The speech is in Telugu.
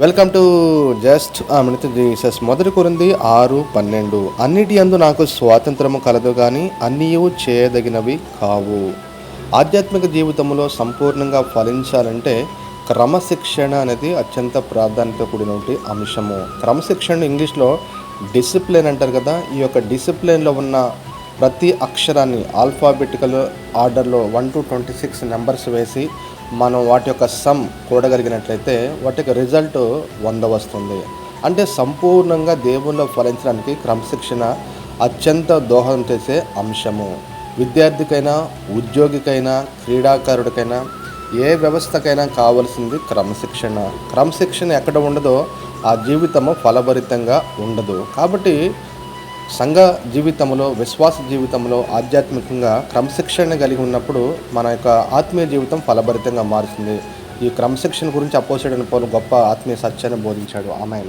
Welcome to just Amrutha Jesus మొదటి కొరింది ఆరు పన్నెండు. అన్నిటి అందు నాకు స్వాతంత్రము కలదు కానీ అన్నీ చేయదగినవి కావు. ఆధ్యాత్మిక జీవితంలో సంపూర్ణంగా ఫలించాలంటే క్రమశిక్షణ అనేది అత్యంత ప్రాధాన్యత కూడినటువంటి అంశము. క్రమశిక్షణ ఇంగ్లీష్లో డిసిప్లిన్ అంటారు కదా ఈ యొక్క డిసిప్లిన్లో ఉన్న ప్రతి అక్షరాన్ని ఆల్ఫాబెటికల్ ఆర్డర్లో one to twenty six numbers వేసి మనం వాటి యొక్క సమ్ కూడగలిగినట్లయితే వాటి యొక్క రిజల్ట్ వంద వస్తుంది. అంటే సంపూర్ణంగా దేవుల్లో ఫలించడానికి క్రమశిక్షణ అత్యంత దోహదం చేసే అంశము. విద్యార్థికైనా ఉద్యోగికైనా క్రీడాకారుడికైనా ఏ వ్యవస్థకైనా కావాల్సింది క్రమశిక్షణ. క్రమశిక్షణ ఎక్కడ ఉండదో ఆ జీవితము ఫలభరితంగా ఉండదు. కాబట్టి సంఘ జీవితంలో విశ్వాస జీవితంలో ఆధ్యాత్మికంగా క్రమశిక్షణ కలిగి ఉన్నప్పుడు మన యొక్క ఆత్మీయ జీవితం ఫలభరితంగా మారుతుంది. ఈ క్రమశిక్షణ గురించి అపోసైడని పౌలు గొప్ప ఆత్మీయ సత్యాన్ని బోధించాడు. ఆమె